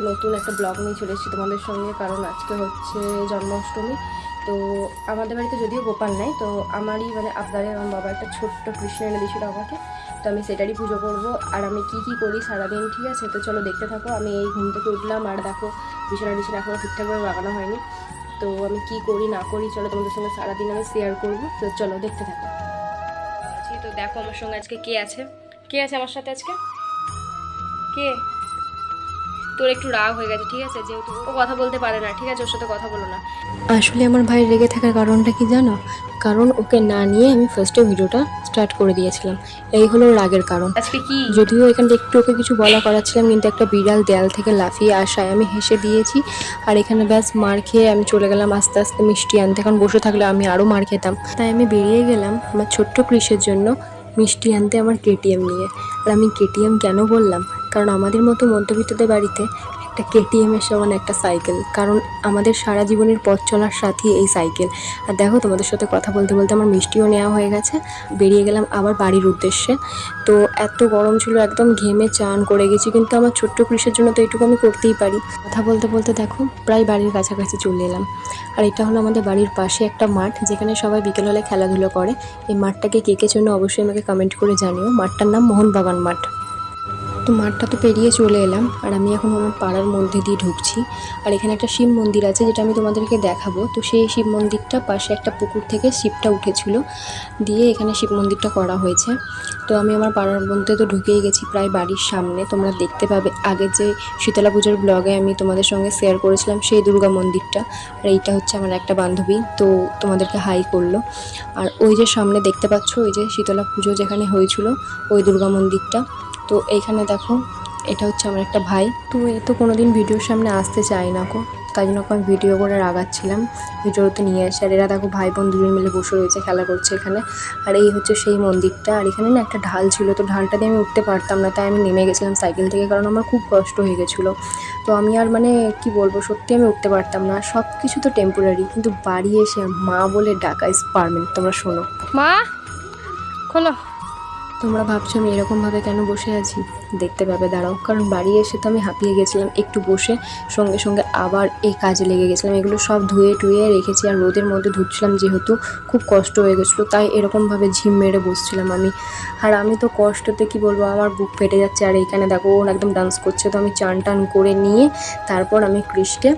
আজকে নতুন একটা ব্লগ নিয়ে চলে এসেছি তোমাদের সঙ্গে, কারণ আজকে হচ্ছে জন্মাষ্টমী। তো আমাদের বাড়িতে যদিও গোপাল নাই, তো আমারই মানে আবদারে আমার বাবা একটা ছোট্ট কৃষ্ণ এনে দিয়েছিল আমাকে। তো আমি সেটারই পুজো করব, আর আমি কি কি করি সারাদিন, ঠিক আছে? তো চলো দেখতে থাকো, আমি এই ঘুম থেকে উঠলাম, আর দেখো বিছানা বিছানা এখনও ঠিকঠাকভাবে লাগানো হয়নি। তো আমি কি করি, না করি, চলো তোমাদের সঙ্গে সারাদিন আমি শেয়ার করব। তো চলো দেখতে থাকো। তো দেখো আমার সঙ্গে আজকে কে আছে? কে আছে আমার সাথে আজকে? কে? তোর একটু রাগ হয়ে গেছে ঠিক আছে? যেহেতু ও কথা বলতে পারে না ঠিক আছে? ওর সাথে কথা বলো না। আসলে আমার ভাই রেগে থাকার কারণটা কি জানো? কারণ ওকে না নিয়ে আমি ফার্স্টে ভিডিওটা স্টার্ট করে দিয়েছিলাম। এই হলো রাগের কারণ। আজকে কি? যদিও এখানটা একটু ওকে কিছু বলা করাচ্ছিলাম কিন্তু একটা বিড়াল দেয়াল থেকে লাফিয়ে আসায় আমি হেসে দিয়েছি। আর এখানে ব্যাস মার খেয়ে আমি চলে গেলাম আস্তে আস্তে মিষ্টি আনতে কারণ বসে থাকলে আমি আরও মার খেতাম। তাই আমি বেরিয়ে গেলাম আমার ছোট্ট কৃষের জন্য মিষ্টি আনতে আমার কেটিএম নিয়ে। আর আমি কেটিএম কেন বললাম? কারণ আমাদের মতো মধ্যবিত্তদের বাড়িতে একটা কেটিএম এর সমান একটা সাইকেল কারণ আমাদের সারা জীবনের পথ চলার সাথী এই সাইকেল আর দেখো তোমাদের সাথে কথা বলতে বলতে আমার মিষ্টিও নেওয়া হয়ে গেছে, বেরিয়ে গেলাম আবার বাড়ির উদ্দেশ্যে। তো এত গরম ছিল, একদম ঘেমে চান করে গেছি, কিন্তু আমার ছোট্ট কৃষের জন্য তো এইটুকু আমি করতেই পারি। কথা বলতে বলতে দেখো প্রায় বাড়ির কাছাকাছি চলে এলাম। আর এটা হলো আমাদের বাড়ির পাশে একটা মাঠ, যেখানে সবাই বিকেল হলে খেলাধুলো করে। এই মাঠটাকে কে কে জন্য অবশ্যই আমাকে কমেন্ট করে জানিও। মাঠটার নাম মোহনবাগান মাঠ। তো মাঠটা তো পেরিয়ে চলে এলাম, আর আমি এখন আমার পাড়ার মধ্যে দিয়ে ঢুকছি। আর এখানে একটা শিব মন্দির আছে, যেটা আমি তোমাদেরকে দেখাবো। তো সেই শিব মন্দিরটা পাশে একটা পুকুর থেকে শিবটা উঠেছিল, দিয়ে এখানে শিব মন্দিরটা করা হয়েছে। তো আমি আমার পাড়ার মধ্যে তো ঢুকেই গেছি প্রায় বাড়ির সামনে। তোমরা দেখতে পাবে আগে যে শীতলা পুজোর ব্লগে আমি তোমাদের সঙ্গে শেয়ার করেছিলাম সেই দুর্গা মন্দিরটা। আর এইটা হচ্ছে আমার একটা বান্ধবী, তো তোমাদেরকে হাই করল। আর ওই যে সামনে দেখতে পাচ্ছ, ওই যে শীতলা পুজো যেখানে হয়েছিল, ওই দুর্গা মন্দিরটা। তো এইখানে দেখো, এটা হচ্ছে আমার একটা ভাই। তো এ তো কোনোদিন ভিডিওর সামনে আসতে চায় না কো তাই জন্য আমি ভিডিও করে রাগাচ্ছিলাম। ভিডিওতে নিয়ে আসে। আর এরা দেখো ভাই বোন দুজন মিলে বসে রয়েছে, খেলা করছে এখানে। আর এই হচ্ছে সেই মন্দিরটা। আর এখানে না একটা ঢাল ছিল। তো ঢালটা দিয়ে আমি উঠতে পারতাম না। তাই আমি নেমে গেছিলাম সাইকেল থেকে, কারণ আমার খুব কষ্ট হয়ে গেছিল। তো আমি আর মানে কি বলব, সত্যি আমি উঠতে পারতাম না। সব কিছু তো টেম্পোরারি কিন্তু বাড়ি এসে মা বলে ডাকা ইজ পারমেন্ট তোমরা শোনো। মা, খোলো। তোমরা ভাবছ আমি এরকমভাবে কেন বসে আছি? দেখতে পাবে, দাঁড়াও। কারণ বাড়ি এসে তো আমি হাঁপিয়ে গেছিলাম একটু বসে, সঙ্গে সঙ্গে আবার এই কাজে লেগে গেছিলাম। এগুলো সব ধুয়ে টুয়ে রেখেছি আর রোদের মধ্যে ধুচ্ছিলাম যেহেতু খুব কষ্ট হয়ে গেছিল, তাই এরকমভাবে ঝিম মেরে বসছিলাম আমি। আর আমি তো কষ্টতে, কি বলব, আমার বুক ফেটে যাচ্ছে। আর এইখানে দেখো ওর একদম ডান্স করছে। তো আমি চান টান করে নিয়ে তারপর আমি ক্রিসকে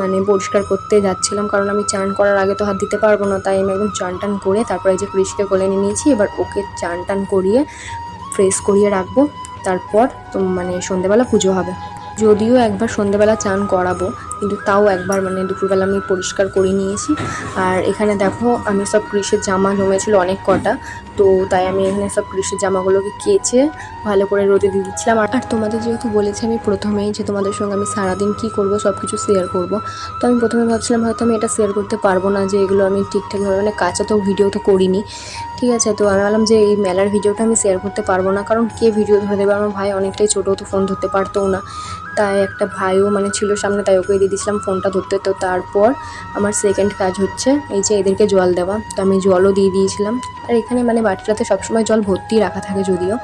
মানে পরিষ্কার করতে যাচ্ছিলাম, কারণ আমি চান করার আগে তো হাত দিতে পারব না, তাই আমি একদম চান টান করে তারপরে যে ফ্রিজকে কোলে নিয়ে নিয়েছি, এবার ওকে চান টান করিয়ে ফ্রেশ করিয়ে রাখব। তারপর মানে সন্ধেবেলা পুজো হবে। যদিও একবার সন্ধেবেলা চান করাবো কিন্তু তাও একবার মানে দুপুরবেলা আমি পরিষ্কার করে নিয়েছি। আর এখানে দেখো আমি সব কৃষের জামা জমেছিল অনেক কটা। তো তাই আমি এখানে সব কৃষির জামাগুলোকে কেচে ভালো করে রোদে দিয়ে দিচ্ছিলাম। আর তোমাদের যেহেতু বলেছি আমি প্রথমেই যে তোমাদের সঙ্গে আমি সারাদিন কী করব সব কিছু শেয়ার করব। তো আমি প্রথমে ভাবছিলাম হয়তো আমি এটা শেয়ার করতে পারব না যে এগুলো আমি ঠিকঠাকভাবে মানে কাঁচা তো ভিডিও তো করিনি। ঠিক আছে, তো আমি ভাবলাম যে এই মেলার ভিডিওটা আমি শেয়ার করতে পারব না। কারণ কে ভিডিও ধরে দেবে? আমার ভাই অনেকটাই ছোটো, তো ফোন ধরতে পারতো না। তাই একটা ভাইও মানে ছিল সামনে, তাই ওকে দিয়েছিলাম ফোনটা ধরতে। তো তারপর আমার সেকেন্ড কাজ হচ্ছে এই যে এদেরকে জল দেওয়া। তো আমি জলও দিয়ে দিয়েছিলাম। আর এখানে মানে বাটিটাতে সবসময় জল ভর্তি রাখা থাকে যদিও।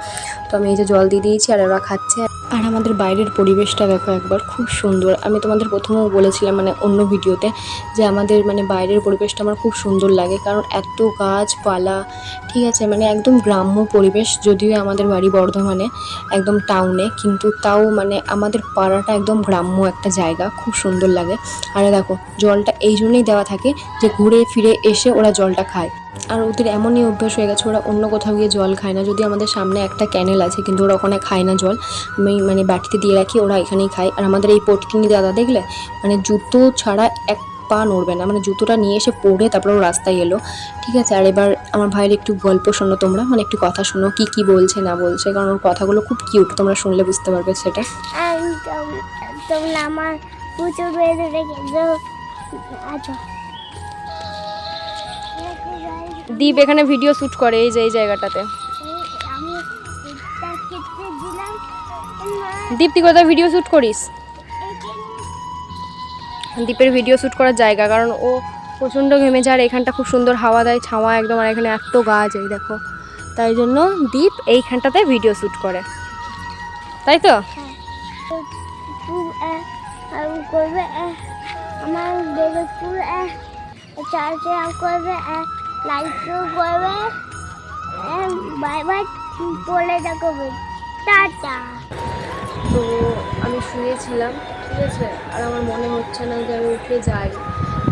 তো আমি এই যে জল দিয়ে দিয়েছি আর ওরা খাচ্ছে। আমাদের বাইরের পরিবেশটা দেখো একবার খুব সুন্দর। আমি তোমাদের প্রথমেও বলেছিলাম মানে অন্য ভিডিওতে যে আমাদের মানে বাইরের পরিবেশটা আমার খুব সুন্দর লাগে। কারণ এত গাছপালা, ঠিক আছে? মানে একদম গ্রাম্য পরিবেশ, যদিও আমাদের বাড়ি বর্ধমানে, একদম টাউনে কিন্তু তাও মানে আমাদের পাড়াটা একদম গ্রাম্য একটা জায়গা, খুব সুন্দর লাগে। আর দেখো, জলটা এই জন্যই দেওয়া থাকে যে ঘুরে ফিরে এসে ওরা জলটা খায়। আর ওদের এমনই অভ্যাস হয়ে গেছে, ওরা অন্য কোথাও গিয়ে জল খায় না। যদি আমাদের সামনে একটা ক্যানেল আছে, কিন্তু ওরা ওখানে খায় না জল, আমি মানে বাটিতে দিয়ে রাখি, ওরা এখানেই খায়। আর আমাদের এই পটকিনি দাদা, দেখলে? মানে জুতো ছাড়া এক পা নড়বে না। মানে জুতোটা নিয়ে এসে পরে তারপরে ও রাস্তায় এলো। ঠিক আছে? আর এবার আমার ভাইয়ের একটু গল্প শোনো তোমরা। মানে একটু কথা শোনো, কি কি বলছে, না বলছে। কারণ ওর কথাগুলো খুব কিউট তোমরা শুনলে বুঝতে পারবে সেটা। আমার আচ্ছা। দীপ এখানে ভিডিও শ্যুট করে এই যে, এই জায়গাটাতে। দীপ, তুই কোথায় ভিডিও শ্যুট করিস? দীপের ভিডিও শ্যুট করার জায়গা, কারণ ও প্রচণ্ড ঘেমে যায় এখানটা খুব সুন্দর হাওয়া দেয়, ছাওয়া একদম, আর এখানে এত গাছ, এই দেখো। তাই জন্য দীপ এইখানটাতে ভিডিও শ্যুট করে। তাই তো? আমার চার্জে করবে লাইটও করবে বাই বাই বলে দেখো টাটা। তো আমি শুয়েছিলাম, ঠিক আছে? আর আমার মনে হচ্ছে না যে আমি উঠে যাই।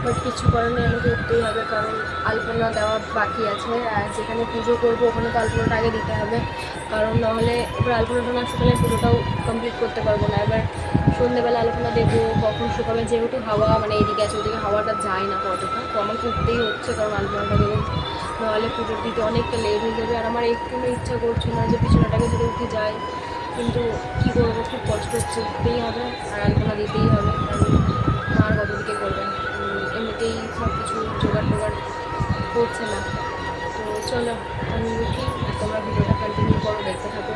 বাট কিছু করার নেই, আমাকে উঠতেই হবে কারণ আলপনা দেওয়া বাকি আছে। আর যেখানে পুজো করব, ওখানে তো আলপনাটা আগে দিতে হবে। কারণ নাহলে এবার আলপনাটা না শুকালে পুজোটাও কমপ্লিট করতে পারব না। এবার সন্ধ্যেবেলা আলপনা দেবো, কখন শুকাবে, যেহেতু হাওয়া মানে এদিকে আছে, ওদিকে হাওয়াটা যায় না কতটা। তো আমাকে উঠতেই হচ্ছে, কারণ আলপনাটা দেবো। নাহলে পুজোর দিতে অনেকটা লেট হয়ে যাবে। আর আমার একটুও ইচ্ছা করছে না যে পিছনেটাকে যদি উঠে যায়। কিন্তু কী করব, খুব কষ্ট হচ্ছে, উঠতেই হবে। আর আলপনা দিতেই হবে। কারণ মা আর কত জোগাড় করছে না। তো চলো, আমি আর তোমরা ভিডিওটা কন্টিনিউ করো, দেখতে থাকো।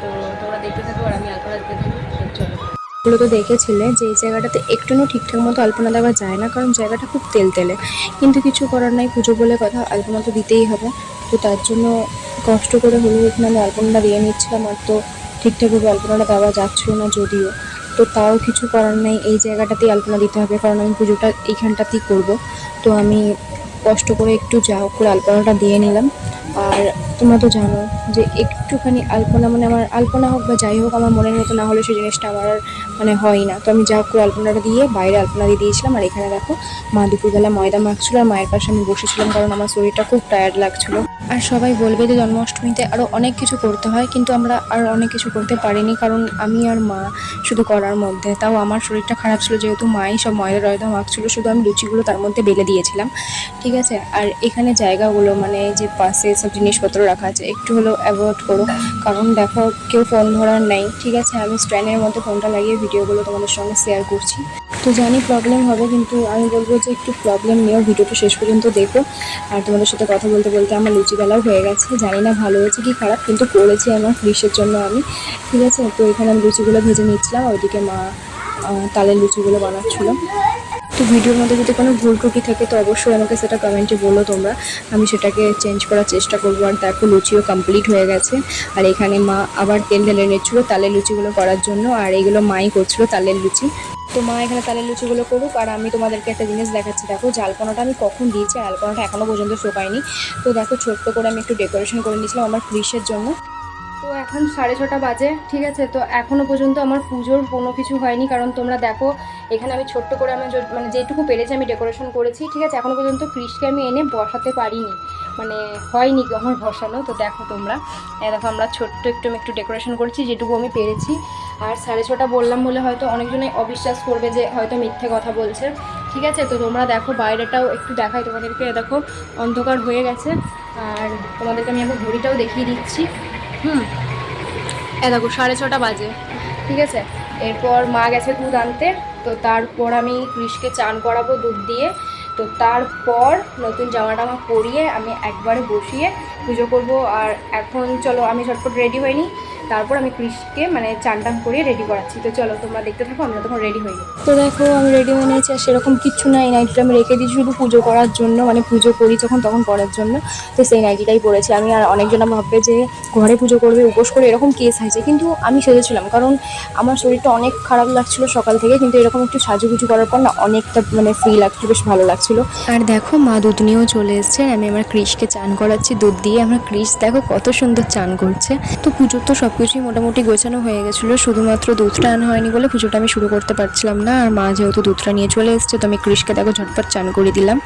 তো তোমরা দেখতে থাকো আর আমি আলপনা দিতে থাকি চলো। এগুলো তো দেখেছিলে যে এই জায়গাটাতে একটুও ঠিকঠাক মতো আলপনা দেওয়া যায় না, কারণ জায়গাটা খুব তেল তেলে কিন্তু কিছু করার নাই, পুজো বলে কথা, আলপনা তো দিতেই হবে। তো তার জন্য কষ্ট করে হলেও এখানে আমি আলপনাটা দিয়ে নিচ্ছিলাম, আর তো ঠিকঠাকভাবে আলপনাটা দেওয়া যাচ্ছিল না যদিও। তো তাও কিছু করার নেই। এই জায়গাটাতেই আলপনা দিতে হবে, কারণ আমি পুজোটা এইখানটাতেই করব। তো আমি কষ্ট করে একটু যা হোক করে আলপনাটা দিয়ে নিলাম। আর তোমরা তো জানো যে একটুখানি আলপনা মানে আমার আলপনা হোক বা যাই হোক আমার মনের মতো না হলে সেই জিনিসটা আমার আর মানে হয় না। তো আমি যা হোক করে আলপনাটা দিয়ে বাইরে আলপনা দিয়ে দিয়েছিলাম। আর এখানে দেখো, মা দুপুরবেলা ময়দা মাখছিল আর মায়ের পাশে আমি বসেছিলাম কারণ আমার শরীরটা খুব টায়ার্ড লাগছিল। আর সবাই বলবে যে জন্মাষ্টমীতে আরও অনেক কিছু করতে হয়, কিন্তু আমরা আর অনেক কিছু করতে পারিনি কারণ আমি আর মা শুধু করার মধ্যে। তাও আমার শরীরটা খারাপ ছিল, যেহেতু মাই সব ময়দা টয়দা মাখছিল, শুধু আমি লুচিগুলো তার মধ্যে বেলে দিয়েছিলাম। ঠিক আছে? আর এখানে জায়গাগুলো মানে যে পাশে সব জিনিসপত্র রাখা আছে, একটু হলেও অ্যাভয়েড করো। কারণ দেখো, কেউ ফোন ধরার নাই, ঠিক আছে? আমি স্ট্যান্ডের মধ্যে ফোনটা লাগিয়ে ভিডিওগুলো তোমাদের সঙ্গে শেয়ার করছি। তো জানি প্রবলেম হবে, কিন্তু আমি বলব যে একটু প্রবলেম নিয়েও ভিডিওটা শেষ পর্যন্ত দেখো। আর তোমাদের সাথে কথা বলতে বলতে আমার লুচি বেলাও হয়ে গেছে। জানি না ভালো হয়েছে কি খারাপ, কিন্তু করেছি আমার ফ্রিসের জন্য আমি, ঠিক আছে? তো এখানে আমি লুচিগুলো ভেজে নিচ্ছিলাম, ওইদিকে মা তালের লুচিগুলো বানাচ্ছিলো। তো ভিডিওর মধ্যে যদি কোনো ভুল ত্রুটি থাকে, তো অবশ্যই আমাকে সেটা কমেন্টে বলো তোমরা। আমি সেটাকে চেঞ্জ করার চেষ্টা করব। আর দেখো, লুচিও কমপ্লিট হয়ে গেছে। আর এখানে মা আবার তেল ঢেলে নিচ্ছিলো তালের লুচিগুলো করার জন্য। আর এইগুলো মাই করছিল তালের লুচি। তো মা এখানে তালের লুচিগুলো করুক। আর আমি তোমাদেরকে একটা জিনিস দেখাচ্ছি। দেখো জালপনাটা আমি কখন দিয়েছি আলপনাটা এখনও পর্যন্ত শোকায়নি। তো দেখো, ছোট্ট করে আমি একটু ডেকোরেশন করে নিয়েছিলাম আমার ফ্রিসের জন্য। তো এখন সাড়ে ছটা বাজে, ঠিক আছে? তো এখনও পর্যন্ত আমার পুজোর কোনো কিছু হয়নি, কারণ তোমরা দেখো, এখানে আমি ছোট্ট করে আমি মানে যেটুকু পেরেছি আমি ডেকোরেশন করেছি, ঠিক আছে? এখনও পর্যন্ত ক্রিসকে আমি এনে বসাতে পারিনি। মানে হয়নি আমার বসানো, তো দেখো তোমরা। দেখো আমরা ছোট্ট একটু একটু ডেকোরেশন করেছি, যেটুকু আমি পেরেছি। আর সাড়ে ছটা বললাম বলে হয়তো অনেকজনে অবিশ্বাস করবে যে হয়তো মিথ্যে কথা বলছে, ঠিক আছে? তো তোমরা দেখো, বাইরেটাও একটু দেখাই তোমাদেরকে দেখো, অন্ধকার হয়ে গেছে। আর তোমাদেরকে আমি এখন ঘড়িটাও দেখিয়ে দিচ্ছি। হুম। দেখো, সাড়ে ছটা বাজে। ঠিক আছে? এরপর মা গেছে দুধ আনতে, তো তারপর আমি কৃষকে চান করাবো দুধ দিয়ে। তো তারপর নতুন জামা টামা পরিয়ে আমি একবারে বসিয়ে পুজো করব। আর এখন চলো, আমি ঝটপট রেডি হইনি তারপর আমি কৃষকে মানে চান টান করিয়ে রেডি করাচ্ছি। তো চলো, তোমরা দেখতে থাকো, আমরা তখন রেডি হইনি তো দেখো, আমি রেডি হয়ে নিয়েছি। আর সেরকম কিচ্ছু নাই নাইটিটা আমি রেখে দিয়েছি শুধু পুজো করার জন্য। মানে পুজো করি যখন, তখন করার জন্য। তো সেই নাইটিটাই পরেছি আমি। আর অনেকজন ভাববে যে, ঘরে পুজো করবে, উপোস করে এরকম কেস হয়েছে। কিন্তু আমি সেজেছিলাম, কারণ আমার শরীরটা অনেক খারাপ লাগছিল সকাল থেকে। কিন্তু এরকম একটু সাজুগুজু করার পর না, অনেকটা মানে ফ্রি লাগছিল বেশ ভালো লাগছিল আর দেখো, মা দুধ নিয়েও চলে এসছে আমি আমার ক্রিশকে চান করাচ্ছি দুধ দিয়ে। আমার ক্রিশ দেখো কত সুন্দর চান করছে। তো পুজোর তো সব কিছুই মোটামুটি গোছানো হয়ে গেছিল। শুধুমাত্র দুধটা আনা হয়নি বলে পুজোটা আমি শুরু করতে পারছিলাম না। আর মা যেহেতু দুধটা নিয়ে চলে এসছে, তো আমি ক্রিশকে দেখো, ঝটপট চান করে দিলাম।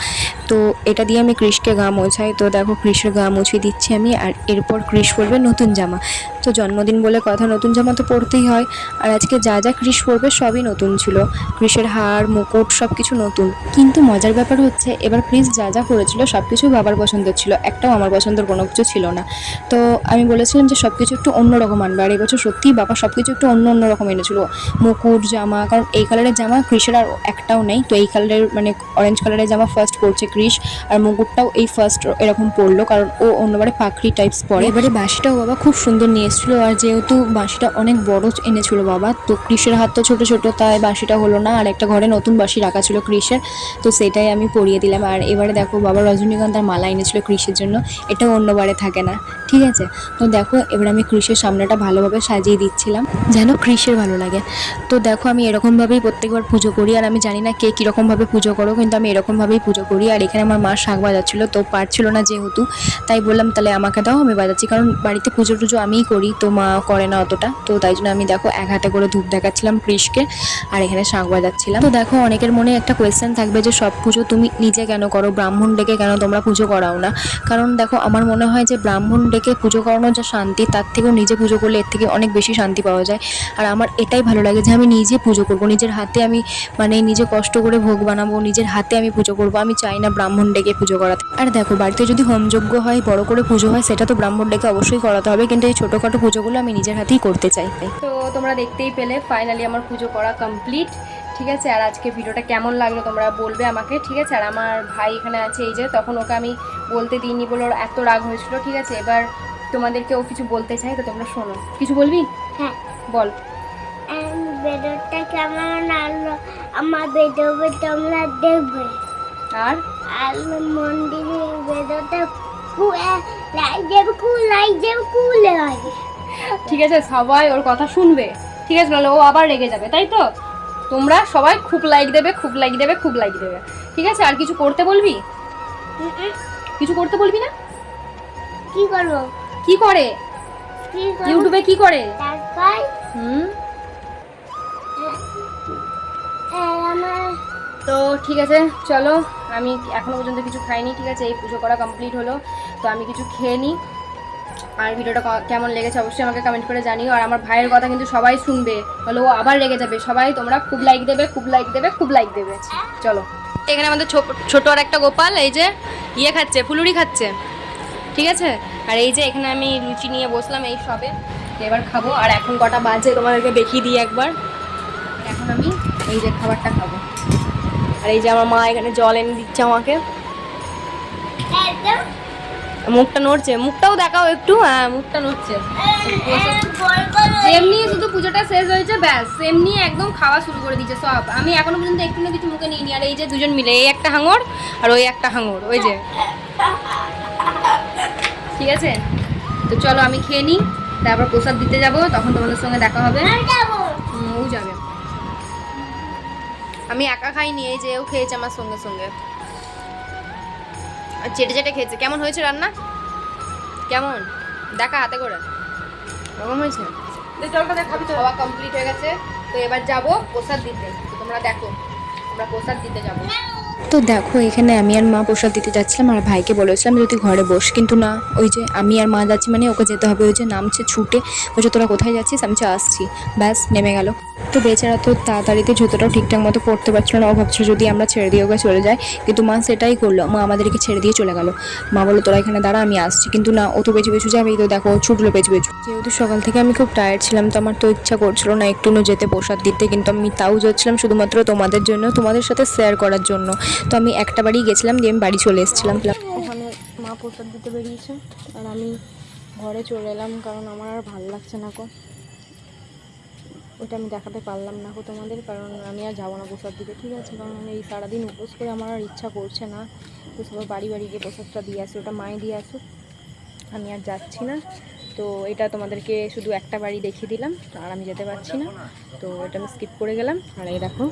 তো এটা দিয়ে আমি ক্রিশকে গা মোছাই। তো দেখো ক্রিশের গা মুছিয়ে দিচ্ছি আমি। আর এরপর ক্রিশ পরবে নতুন জামা। তো জন্মদিন বলে কথা, নতুন জামা তো পরতেই হয়। আর আজকে যা যা ক্রিশ পরবে সবই নতুন ছিল। ক্রিশের হার, মুকুট সব কিছু নতুন। কিন্তু মজার ব্যাপার হচ্ছে। এবার ক্রিশ যা যা করেছিল সব কিছু বাবার পছন্দের ছিল। একটাও আমার পছন্দের কোনো কিছু ছিল না। তো আমি বলেছিলাম যে সব কিছু একটু অন্যরকম আনবে। আর এবছর সত্যিই বাবা সব কিছু একটু অন্য অন্য রকম এনেছিল। মুকুট, জামা, কারণ এই কালারের জামা ক্রিশের আর একটাও নেই। তো এই কালারের মানে অরেঞ্জ কালারের জামা ফার্স্ট পরছে ক্রিশ আর মুকুটটাও এই ফার্স্ট এরকম পরলো, কারণ ও অন্যবারে পাখরি টাইপস পরে। এবারে বাঁশিটাও বাবা খুব সুন্দর নিয়ে এসেছিল আর যেহেতু বাঁশিটা অনেক বড় এনেছিল বাবা, তো ক্রিশের হাত তো ছোটো ছোটো, তাই বাঁশিটা হলো না। আর একটা ঘরে নতুন বাঁশি রাখা ছিল ক্রিশের তো সেটাই আমি পরিয়ে দিলাম। আর এবারে দেখো বাবা রজনীগন্ধার মালা এনেছিল ক্রিশের জন্য। এটা অন্যবারে থাকে না। ঠিক আছে? তো দেখো, এবার আমি ক্রিশের সামনে জায়গাটা ভালোভাবে সাজিয়ে দিচ্ছিলাম। যেন কৃষের ভালো লাগে। তো দেখো, আমি এরকমভাবেই প্রত্যেকবার পুজো করি। আর আমি জানি না কে কীরকমভাবে পুজো করো, কিন্তু আমি এরকমভাবেই পুজো করি। আর এখানে আমার মা শাক বাজাচ্ছিল, তো পারছিল না যেহেতু। তাই বললাম, তাহলে আমাকে দাও, আমি বাজাচ্ছি। কারণ বাড়িতে পুজো টুজো আমিই করি, তো মা করে না অতটা। তো তাই জন্য আমি দেখো, এক হাতে করে ধূপ দেখাচ্ছিলাম কৃষকে, আর এখানে শাঁখ বাজাচ্ছিলাম। তো দেখো, অনেকের মনে একটা কোয়েশ্চেন থাকবে যে সব পুজো তুমি নিজে কেন করো? ব্রাহ্মণ ডেকে কেন তোমরা পুজো করাও না? কারণ দেখো, আমার মনে হয় যে ব্রাহ্মণ ডেকে পুজো করানোর যা শান্তি, তার থেকেও নিজে পুজো করলে এর থেকে অনেক বেশি শান্তি পাওয়া যায়। আর আমার এটাই ভালো লাগে যে আমি নিজে পুজো করব। নিজের হাতে আমি মানে নিজে কষ্ট করে ভোগ বানাবো, নিজের হাতে আমি পুজো করব। আমি চাই না ব্রাহ্মণ ডেকে পুজো করাতে। আর দেখো, বাড়িতে যদি হোমযজ্ঞ হয়, বড় করে পুজো হয়, সেটা তো ব্রাহ্মণ ডেকে অবশ্যই করাতে হবে। কিন্তু এই ছোটোখাটো পুজোগুলো আমি নিজের হাতেই করতে চাই। তো তোমরা দেখতেই পেলে ফাইনালি আমার পুজো করা কমপ্লিট ঠিক আছে? আর আজকে ভিডিওটা কেমন লাগল তোমরা বলবে আমাকে ঠিক আছে? আর আমার ভাই এখানে আছে এই যে তখন ওকে আমি বলতে দিইনি বলে ওর এত রাগ হয়েছিল ঠিক আছে? এবার তোমাদেরকে ও কিছু বলতে চাই তো তোমরা শোনো। কিছু বলবি? হ্যাঁ। বল। বেদরটা কেমন আলো আমার বেদবে তোমরা দেখবে। আর? আর মন্দিরে বেদরটা ঠিক আছে সবাই ওর কথা শুনবে। ঠিক আছে নাহলে ও আবার রেগে যাবে তাই তো? তোমরা সবাই খুব লাইক দেবে খুব লাইক দেবে খুব লাইক দেবে। ঠিক আছে? আর কিছু করতে বলবি? কিছু করতে বলবি না? কি করব? কি করে? ইউটিউবে কি করে? তারপর হুম। তো ঠিক আছে চলো। আমি এখনও পর্যন্ত কিছু খাইনি ঠিক আছে? এই পুজো করা কমপ্লিট হলো। তো আমি কিছু খেয়ে নিই আর ভিডিওটা কেমন লেগেছে অবশ্যই আমাকে কমেন্ট করে জানিও। আর আমার ভাইয়ের কথা কিন্তু সবাই শুনবে। বলে ও আবার রেগে যাবে। সবাই তোমরা খুব লাইক দেবে খুব লাইক দেবে খুব লাইক দেবে। চলো। এখানে আমাদের ছোট আর একটা গোপাল এই যে ইয়ে খাচ্ছে ফুলুরি খাচ্ছে। ঠিক আছে? আর এই যে এখানে আমি লুচি নিয়ে বসলাম এই সবে। এবার খাব। আর এখন কটা বাজে তোমাদেরকে দেখিয়ে দিই একবার। এখন আমি এই যে খাবারটা খাব। আর এই যে আমার মা এখানে জল এনে দিচ্ছে আমাকে। একদম। মুখটা নড়ছে। মুখটাও দেখাও একটু। হ্যাঁ মুখটা নড়ছে। এমনি শুধু পুজোটা শেষ হয়েছে ব্যাস। এমনি একদম খাওয়া শুরু করে দিয়েছে সব। আমি এখনও পর্যন্ত একটু না কিছু মুখে নিইনি। আর এই যে দুজন মিলে এই একটা হাঙর আর ওই একটা হাঙর ওই যে। ঠিক আছে? তো চলো আমি খেয়ে নিই তারপর প্রসাদ দিতে যাব তখন তোমাদের সঙ্গে দেখা হবে। ও যাবে। আমি একা খাইনি এই যে ও খেয়েছে আমার সঙ্গে সঙ্গে। চেটে চেটে খেয়েছে। কেমন হয়েছে রান্না? কেমন? দেখা হাতে করে। কেমন হয়েছে? খাওয়া কমপ্লিট হয়ে গেছে। তো এবার যাব প্রসাদ দিতে। তো তোমরা দেখো। যাব। তো দেখো, এখানে আমি আর মা প্রসাদ দিতে যাচ্ছিলাম, আর ভাইকে বলেছিলাম যদি ঘরে বস। কিন্তু না, ওই যে আমি আর মা যাচ্ছি মানে ওকে যেতে হবে, ওই যে নামছে ছুটে। বলছে, তোরা কোথায় যাচ্ছিস? আমি চা আসছি। ব্যাস, নেমে গেল। তো বেচারা তো তাড়াতাড়িতে জুতোটাও ঠিকঠাক মতো পড়তে পারছিল না। ও যদি আমরা ছেড়ে দিয়ে ওকে চলে যাই। কিন্তু মা সেটাই করল। মা আমাদেরকে ছেড়ে দিয়ে চলে গেল। মা বলল, তোরা এখানে দাঁড়া, আমি আসছি। কিন্তু না, ও তো পেছু পেছু যাবেই তো দেখো ছুটলো পেছু পেছু যেহেতু সকাল থেকে আমি খুব টায়ার্ড ছিলাম, তো আমার তো ইচ্ছা করছিল না একটু যেতে প্রসাদ দিতে। কিন্তু আমি তাও যাচ্ছিলাম শুধুমাত্র তোমাদের জন্য। তোমাদের সাথে শেয়ার করার জন্য। তো আমি একটা বাড়ি গেছিলাম, দিয়ে আমি বাড়ি চলে এসেছিলাম। ওখানে মা প্রসাদ দিতে বেরিয়েছে, আর আমি ঘরে চলে এলাম, কারণ আমার আর ভালো লাগছে না কো। ওটা আমি দেখাতে পারলাম না তোমাদের, কারণ আমি আর যাব না প্রসাদ দিতে, ঠিক আছে? কারণ এই সারাদিন উপোস করে আমার আর ইচ্ছা করছে না, তো সবাই বাড়ি বাড়ি গিয়ে প্রসাদটা দিয়ে আসে, ওটা মায়ে দিয়ে আসুক। আমি আর যাচ্ছি না, তো এটা তোমাদেরকে শুধু একটা বাড়ি দেখিয়ে দিলাম, আর আমি যেতে পারছি না, তো এটা আমি স্কিপ করে গেলাম। আর এই দেখো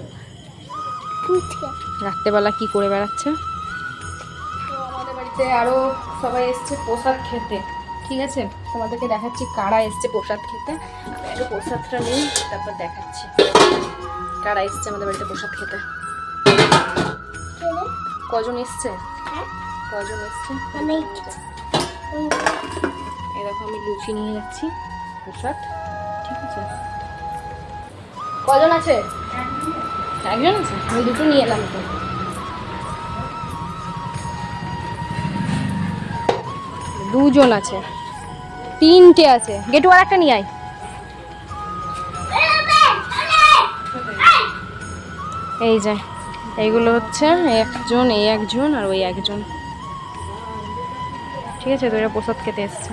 রাত্রেবেলা কি করে বেড়াচ্ছে? তো আমাদের বাড়িতে আরও সবাই এসছে প্রসাদ খেতে। ঠিক আছে? তোমাদেরকে দেখাচ্ছি কারা এসছে প্রসাদ খেতে। আমি একটু প্রসাদটা নিই তারপর দেখাচ্ছি কারা এসছে আমাদের বাড়িতে প্রসাদ খেতে। কজন এসছে? হ্যাঁ। কজন এসছে? এরকম আমি লুচি নিয়ে যাচ্ছি প্রসাদ। ঠিক আছে? কজন আছে? একজন আছে? আমি দুটো নিয়ে এলাম তো। দুজন আছে। তিনটে আছে। গেটু আর একটা নিয়ে আয়। এই যে, এইগুলো হচ্ছে একজন, এই একজন আর ওই একজন। ঠিক আছে তো এরা প্রসাদ খেতে এসছে।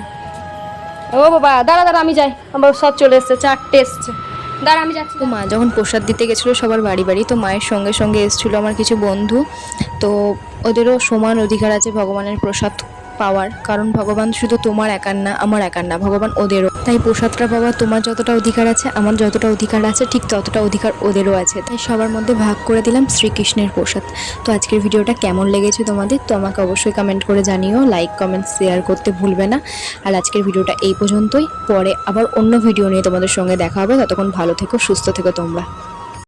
ও বাবা, দাঁড়া দাঁড়া, আমি যাই। আমার সব চলে এসছে, চারটে এসছে। দাঁড়া, আমি যাচ্ছি, তো মা যখন প্রসাদ দিতে গেছিল সবার বাড়ি বাড়ি, তো মায়ের সঙ্গে সঙ্গে এসেছিল আমার কিছু বন্ধু। তো ওদেরও সমান অধিকার আছে ভগবানের প্রসাদ পাওয়ার, কারণ ভগবান শুধু তোমার একার না, আমার একার না, ভগবান ওদেরও। তাই প্রসাদটা পাওয়ার তোমার যতটা অধিকার আছে, আমার যতটা অধিকার আছে, ঠিক ততটা অধিকার ওদেরও আছে। তাই সবার মধ্যে ভাগ করে দিলাম শ্রীকৃষ্ণের প্রসাদ। তো আজকের ভিডিওটা কেমন লেগেছে তোমাদের, তো আমাকে অবশ্যই কমেন্ট করে জানিও লাইক কমেন্ট শেয়ার করতে ভুলবে না। আর আজকের ভিডিওটা এই পর্যন্তই, পরে আবার অন্য ভিডিও নিয়ে তোমাদের সঙ্গে দেখা হবে, ততক্ষণ ভালো থেকো, সুস্থ থেকো তোমরা।